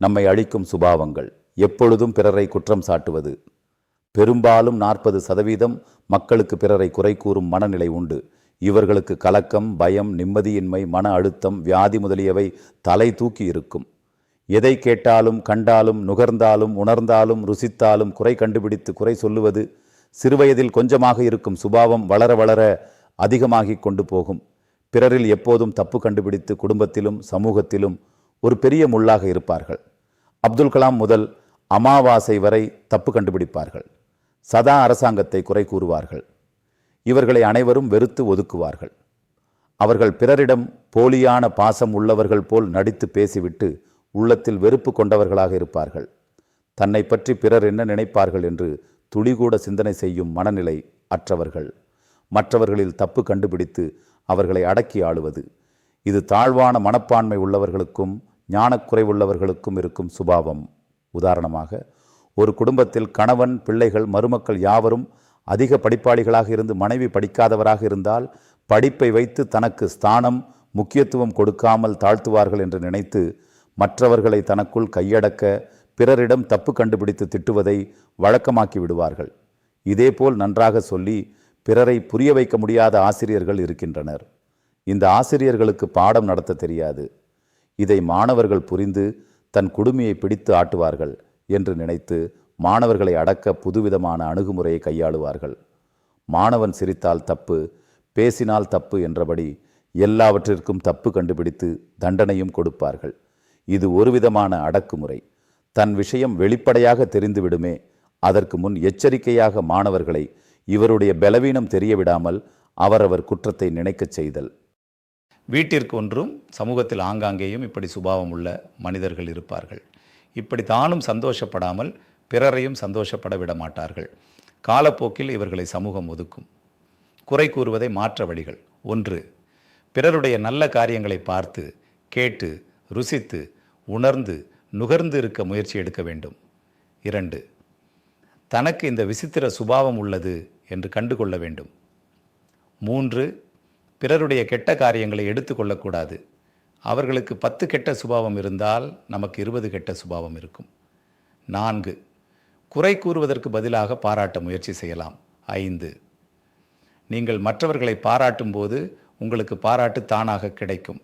நம்மை அழிக்கும் சுபாவங்கள். எப்பொழுதும் பிறரை குற்றம் சாட்டுவது. பெரும்பாலும் நாற்பது சதவீதம் மக்களுக்கு பிறரை குறை கூறும் மனநிலை உண்டு. இவர்களுக்கு கலக்கம் பயம் நிம்மதியின்மை மன அழுத்தம் வியாதி முதலியவை தலை தூக்கி இருக்கும். எதை கேட்டாலும் கண்டாலும் நுகர்ந்தாலும் உணர்ந்தாலும் ருசித்தாலும் குறை கண்டுபிடித்து குறை சொல்லுவது சிறுவயதில் கொஞ்சமாக இருக்கும் சுபாவம் வளர வளர அதிகமாகிக் கொண்டு போகும். பிறரில் எப்போதும் தப்பு கண்டுபிடித்து குடும்பத்திலும் சமூகத்திலும் ஒரு பெரிய முள்ளாக இருப்பார்கள். அப்துல் கலாம் முதல் அமாவாசை வரை தப்பு கண்டுபிடிப்பார்கள். சதா அரசாங்கத்தை குறை கூறுவார்கள். இவர்களை அனைவரும் வெறுத்து ஒதுக்குவார்கள். அவர்கள் பிறரிடம் போலியான பாசம் உள்ளவர்கள் போல் நடித்து பேசிவிட்டு உள்ளத்தில் வெறுப்பு கொண்டவர்களாக இருப்பார்கள். தன்னை பற்றி பிறர் என்ன நினைப்பார்கள் என்று துளிகூட சிந்தனை செய்யும் மனநிலை அற்றவர்கள். மற்றவர்களில் தப்பு கண்டுபிடித்து அவர்களை அடக்கி ஆளுவது. இது தாழ்வான மனப்பான்மை உள்ளவர்களுக்கும் ஞானக்குறைவுள்ளவர்களுக்கும் இருக்கும் சுபாவம். உதாரணமாக ஒரு குடும்பத்தில் கணவன் பிள்ளைகள் மருமக்கள் யாவரும் அதிக படிப்பாளிகளாக இருந்து மனைவி படிக்காதவராக இருந்தால் படிப்பை வைத்து தனக்கு ஸ்தானம் முக்கியத்துவம் கொடுக்காமல் தாழ்த்துவார்கள் என்று நினைத்து மற்றவர்களை தனக்குள் கையடக்க பிறரிடம் தப்பு கண்டுபிடித்து திட்டுவதை வழக்கமாக்கி விடுவார்கள். இதேபோல் நன்றாக சொல்லி பிறரை புரிய வைக்க முடியாத ஆசிரியர்கள் இருக்கின்றனர். இந்த ஆசிரியர்களுக்கு பாடம் நடத்த தெரியாது. இதை மாணவர்கள் புரிந்து தன் குடுமையை பிடித்து ஆட்டுவார்கள் என்று நினைத்து மாணவர்களை அடக்க புதுவிதமான அணுகுமுறையை கையாளுவார்கள். மாணவன் சிரித்தால் தப்பு பேசினால் தப்பு என்றபடி எல்லாவற்றிற்கும் தப்பு கண்டுபிடித்து தண்டனையும் கொடுப்பார்கள். இது ஒருவிதமான அடக்குமுறை. தன் விஷயம் வெளிப்படையாக தெரிந்துவிடுமே அதற்கு முன் எச்சரிக்கையாக மாணவர்களை இவருடைய பலவீனம் தெரியவிடாமல் அவரவர் குற்றத்தை நினைக்கச் செய்தல். வீட்டிற்கு ஒன்றும் சமூகத்தில் ஆங்காங்கேயும் இப்படி சுபாவம் உள்ள மனிதர்கள் இருப்பார்கள். இப்படி தானும் சந்தோஷப்படாமல் பிறரையும் சந்தோஷப்பட விட மாட்டார்கள். காலப்போக்கில் இவர்களை சமூகம் ஒதுக்கும். குறை கூறுவதை மாற்ற வழிகள். ஒன்று பிறருடைய நல்ல காரியங்களை பார்த்து கேட்டு ருசித்து உணர்ந்து நுகர்ந்து இருக்க முயற்சி எடுக்க வேண்டும். இரண்டு தனக்கு இந்த விசித்திர சுபாவம் உள்ளது என்று கண்டுகொள்ள வேண்டும். மூன்று பிறருடைய கெட்ட காரியங்களை எடுத்துக்கொள்ளக்கூடாது. அவர்களுக்கு பத்து கெட்ட சுபாவம் இருந்தால் நமக்கு இருபது கெட்ட சுபாவம் இருக்கும். நான்கு குறை கூறுவதற்கு பதிலாக பாராட்ட முயற்சி செய்யலாம். ஐந்து நீங்கள் மற்றவர்களை பாராட்டும் போது உங்களுக்கு பாராட்டு தானாக கிடைக்கும்.